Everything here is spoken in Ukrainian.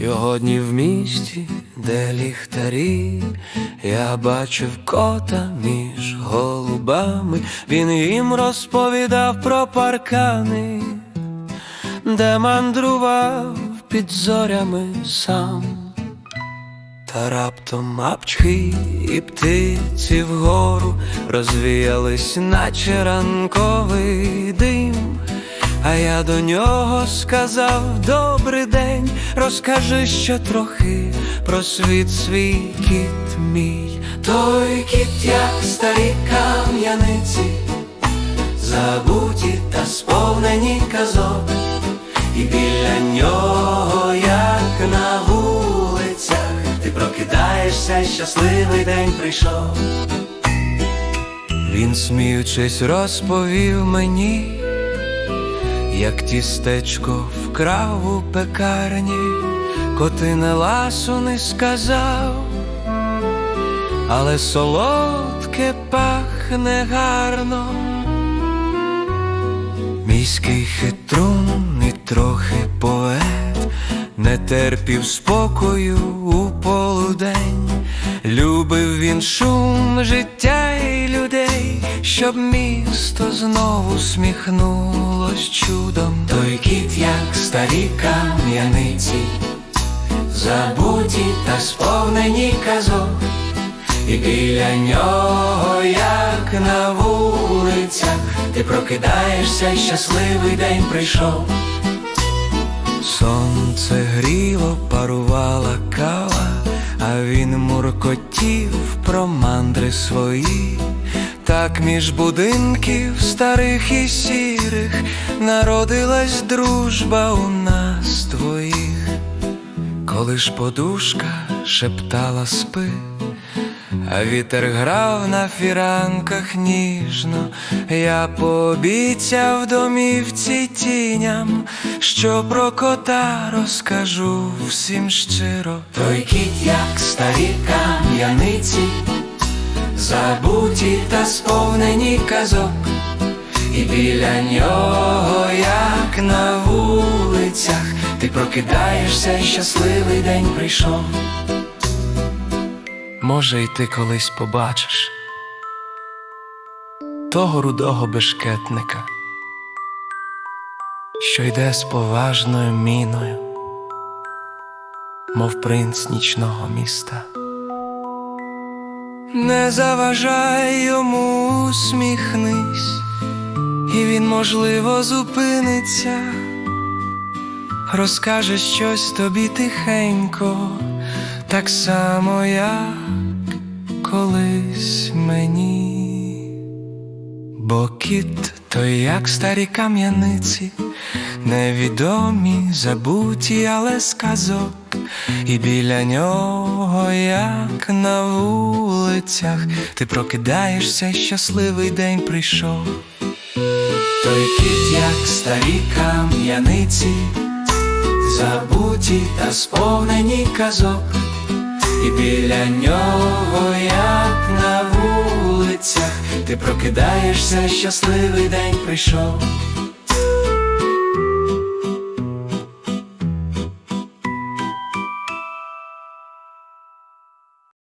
Сьогодні в місті, де ліхтарі, я бачив кота між голубами, він їм розповідав про паркани, де мандрував під зорями сам. Та раптом апчхи і птиці вгору розвіялись, наче ранковий дим. А я до нього сказав добрий день, розкажи ще трохи про світ свій кіт мій. Той кіт, як старі кам'яниці, забуті та сповнені казок, і біля нього, як на вулицях, ти прокидаєшся, щасливий день прийшов. Він, сміючись, розповів мені як тістечко вкрав у пекарні, котине ласу не сказав, але солодке пахне гарно. Міський хитрун і трохи поет, не терпів спокою у полудень, любив він шум життя щоб місто знову сміхнулось чудом. Той кіт, як старі кам'яниці, забуті та сповнені казок, і біля нього, як на вулицях, ти прокидаєшся, і щасливий день прийшов. Сонце гріло, парувала кава, а він муркотів про мандри свої. Так між будинків старих і сірих народилась дружба у нас двоїх. Коли ж подушка шептала спи, а вітер грав на фіранках ніжно, я пообіцяв домівці тіням, що про кота розкажу всім щиро. Той кіт, як старі кам'яниці, забуті та сповнені казок, і біля нього, як на вулицях, ти прокидаєшся, і щасливий день прийшов. Може, й ти колись побачиш того рудого бешкетника, що йде з поважною міною, мов принц нічного міста. Не заважай йому, усміхнись, і він, можливо, зупиниться, розкаже щось тобі тихенько, так само, як колись мені. Бо кіт той, як старі кам'яниці, невідомі, забуті, але сказок, і біля нього, як на вулицях, ти прокидаєшся, щасливий день прийшов. Той кіт, як старі кам'яниці, забуті та сповнені казок, і біля нього, як на вулицях, ти прокидаєшся, щасливий день прийшов.